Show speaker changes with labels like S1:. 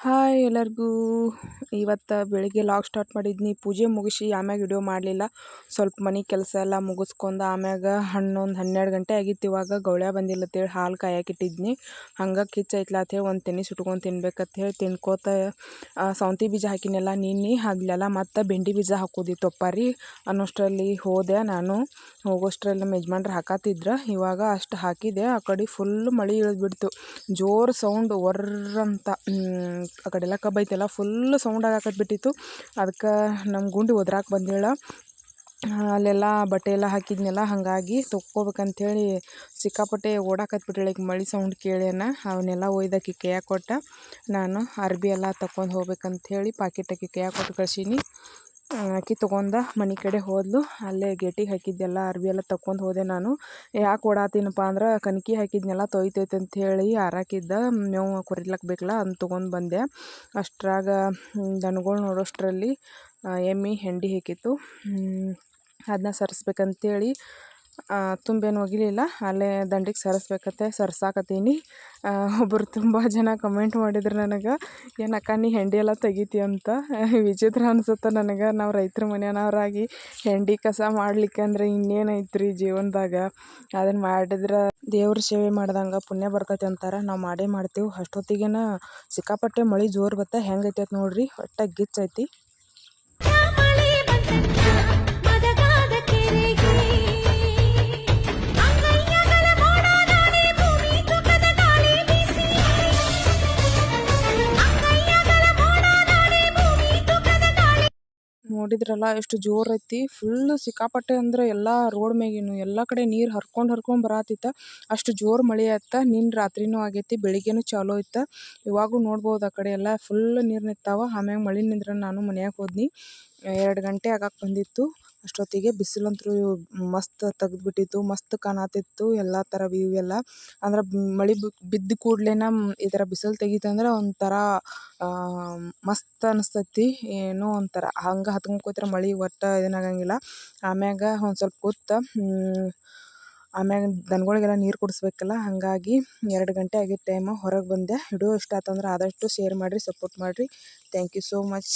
S1: Hi ಎಲ್ಲರಿಗೂ. ಇವತ್ತು ಬೆಳಿಗ್ಗೆ ಲಾಗ್ ಸ್ಟಾರ್ಟ್ ಮಾಡಿದ್ನಿ. ಪೂಜೆ ಮುಗಿಸಿ ಆಮ್ಯಾಗ ವಿಡಿಯೋ ಮಾಡಲಿಲ್ಲ. ಸ್ವಲ್ಪ ಮನೆ ಕೆಲಸ ಎಲ್ಲ ಮುಗಿಸ್ಕೊಂಡು ಆಮ್ಯಾಗ ಹನ್ನೊಂದು, ಹನ್ನೆರಡು ಗಂಟೆ ಆಗಿತ್ತು. ಇವಾಗ ಗೌಳ್ಯ ಬಂದಿಲ್ಲ ಅಂತೇಳಿ ಹಾಲು ಕಾಯಕ್ಕಿಟ್ಟಿದ್ನಿ ಹಂಗೆ ಕಿಚ್ಚೈತ್ಲ ಅಂತೇಳಿ ಒಂದು ತೆನಿ ಸುಟ್ಕೊಂಡು ತಿನ್ಬೇಕಂತ ಹೇಳಿ ತಿನ್ಕೋತ ಸೌಂತಿ ಬೀಜ ಹಾಕಿನೆಲ್ಲ ನಿನ್ನೆ ಅಲ್ಲೆಲ್ಲ ಮತ್ತು ಬೆಂಡಿ ಬೀಜ ಹಾಕೋದಿತ್ತು ತೊಪ್ಪಾರಿ ಅನ್ನೋಷ್ಟರಲ್ಲಿ ಹೋದೆ ನಾನು. ಹೋಗೋಷ್ಟರಲ್ಲಿ ನಮ್ಮ ಯಜಮಾನ್ರು ಹಾಕತ್ತಿದ್ರು. ಇವಾಗ ಅಷ್ಟು ಹಾಕಿದೆ. ಆ ಕಡೆ ಫುಲ್ ಮಳೆ ಇಳಿದ್ಬಿಡ್ತು. ಜೋರು ಸೌಂಡ್ ವರ್ರಂತ. ಆ ಕಡೆ ಎಲ್ಲ ಕಬ್ಬು ಐತೆಲ್ಲ ಫುಲ್ ಸೌಂಡ್ ಆಗಕತ್ಬಿಟ್ಟಿತ್ತು ಅದಕ್ಕೆ ನಮ್ಮ ಗುಂಡಿ ಒದ್ರಾಕ ಬಂದೇಳ ಅಲ್ಲೆಲ್ಲ ಬಟ್ಟೆ ಎಲ್ಲ ಹಾಕಿದ್ನೆಲ್ಲ ಹಾಗಾಗಿ ತೊಕ್ಕೋಬೇಕಂಥೇಳಿ ಸಿಕ್ಕಾಪಟ್ಟೆ ಓಡಾಕತ್ಬಿಟ್ಟಳೆ ಈಗ ಮಳೆ ಸೌಂಡ್ ಕೇಳ್ಯಾನ ಅವನ್ನೆಲ್ಲ ಒಯ್ದಕ್ಕೆ ಕೈಯಾಗ ಕೊಟ್ಟ. ನಾನು ಅರ್ಬಿ ಎಲ್ಲ ತಕೊಂಡು ಹೋಗ್ಬೇಕಂಥೇಳಿ ಪಾಕಿಟ್ ಆಕಿ ಕೈಯಾಗ ಕೊಟ್ಟು ಕಳ್ಸೀನಿ. ಆಕಿ ತೊಗೊಂಡ ಮನೆ ಕಡೆ ಹೋದ್ಲು. ಅಲ್ಲೇ ಗೇಟಿಗೆ ಹಾಕಿದ್ದೆಲ್ಲ, ಅರ್ವಿ ಎಲ್ಲ ತಕ್ಕೊಂಡು ಹೋದೆ ನಾನು. ಯಾಕೆ ಓಡಾತೀನಪ್ಪ ಅಂದ್ರೆ ಕನಕಿ ಹಾಕಿದ್ನೆಲ್ಲ ತೊಯ್ತೈತೆ ಅಂಥೇಳಿ ಆರಾಕಿದ್ದ. ಮೇವು ಕೊರಿಲಕ್ಕೆ ಬೇಕಲ್ಲ ಅದನ್ನ ತೊಗೊಂಡು ಬಂದೆ. ಅಷ್ಟರಾಗ ದನಗಳು ನೋಡೋಷ್ಟರಲ್ಲಿ ಎಮ್ಮೆ, ಹೆಂಡಿ ಹಾಕಿತ್ತು. ಅದನ್ನ ಸರಿಸ್ಬೇಕಂತೇಳಿ ತುಂಬೇನು ಒಗಿಲಿಲ್ಲ. ಅಲ್ಲೇ ದಂಡಿಗೆ ಸರಿಸ್ಬೇಕತ್ತೆ, ಸರ್ಸಾಕತ್ತೀನಿ. ಒಬ್ಬರು ತುಂಬ ಜನ ಕಮೆಂಟ್ ಮಾಡಿದ್ರು ನನಗೆ. ಏನಕ್ಕ, ನೀ ಹೆಂಡಿ ಎಲ್ಲ ತೆಗಿತಿ ಅಂತ. ವಿಚಿತ್ರ ಅನ್ಸುತ್ತೆ ನನಗೆ. ನಾವು ರೈತರ ಮನೆಯವ್ರಾಗಿ ಹೆಂಡಿ ಕಸ ಮಾಡ್ಲಿಕ್ಕೆ ಅಂದ್ರೆ ಇನ್ನೇನೈತ್ರಿ ಜೀವನದಾಗ? ಅದನ್ನು ಮಾಡಿದ್ರೆ ದೇವ್ರ ಸೇವೆ ಮಾಡ್ದಂಗೆ ಪುಣ್ಯ ಬರ್ತೈತೆ ಅಂತಾರೆ. ನಾವು ಮಾಡೇ ಮಾಡ್ತೀವಿ. ಅಷ್ಟೊತ್ತಿಗೆನ ಸಿಕ್ಕಾಪಟ್ಟೆ ಮಳೆ ಜೋರು ಬತ್ತ ಹೆಂಗೈತೆ ನೋಡ್ರಿ. ಒಟ್ಟ ಗಿಚ್ಚೈತಿ. ನೋಡಿದ್ರಲ್ಲ, ಎಷ್ಟು ಜೋರು ಐತಿ. ಫುಲ್ ಸಿಕ್ಕಾಪಟ್ಟೆ ಅಂದ್ರೆ ಎಲ್ಲ ರೋಡ್ ಮ್ಯಾಗಿನೂ ಎಲ್ಲ ಕಡೆ ನೀರು ಹರ್ಕೊಂಡು ಹರ್ಕೊಂಡು ಬರಾತಿತ್ತ. ಅಷ್ಟು ಜೋರು ಮಳೆ ಆಯ್ತ ನಿನ್ನೆ ರಾತ್ರಿನೂ ಆಗೈತಿ, ಬೆಳಿಗ್ಗೆನು ಚಾಲೂ ಇತ್ತು ಇವಾಗೂ ನೋಡ್ಬೋದು ಆ ಕಡೆ ಎಲ್ಲ ಫುಲ್ ನೀರು ನಿಂತಾವ. ಆಮ್ಯಾಗ ಮಳೆ ನಿಂದ್ರ ನಾನು ಮನ್ಯಾಗ ಹೋದ್ನಿ. ಎರಡು ಗಂಟೆ ಆಗಾಕ್ ಬಂದಿತ್ತು. ಅಷ್ಟೊತ್ತಿಗೆ ಬಿಸಿಲಂತೂ ಮಸ್ತ್ ತೆಗ್ದ್ಬಿಟ್ಟಿತ್ತು, ಮಸ್ತ್ ಕಾಣತಿತ್ತು ಎಲ್ಲ ಥರ ವ್ಯೂ ಎಲ್ಲ. ಅಂದ್ರೆ ಮಳೆ ಬಿದ್ದ ಕೂಡ್ಲೆನ ಈ ಥರ ಬಿಸಿಲು ತೆಗಿತಂದ್ರೆ ಒಂಥರ ಮಸ್ತ್ ಅನಿಸ್ತೈತಿ, ಏನೋ ಒಂಥರ. ಹಂಗೆ ಹತ್ಕೊಂಡ್ ಕೂತ್ರೆ ಮಳೆ ಒಟ್ಟು ಏನಾಗಂಗಿಲ್ಲ ಆಮ್ಯಾಗ ಒಂದು ಸ್ವಲ್ಪ ಕೂತು ಆಮ್ಯಾಗ ದನಗಳಿಗೆಲ್ಲ ನೀರು ಕುಡಿಸ್ಬೇಕಲ್ಲ, ಹಾಗಾಗಿ ಎರಡು ಗಂಟೆ ಆಗಿದ್ದ ಟೈಮು ಹೊರಗೆ ಬಂದೆ. ವಿಡಿಯೋ ಇಷ್ಟ ಆತಂದ್ರೆ ಆದಷ್ಟು ಶೇರ್ ಮಾಡಿರಿ ಸಪೋರ್ಟ್ ಮಾಡಿರಿ. Thank you so much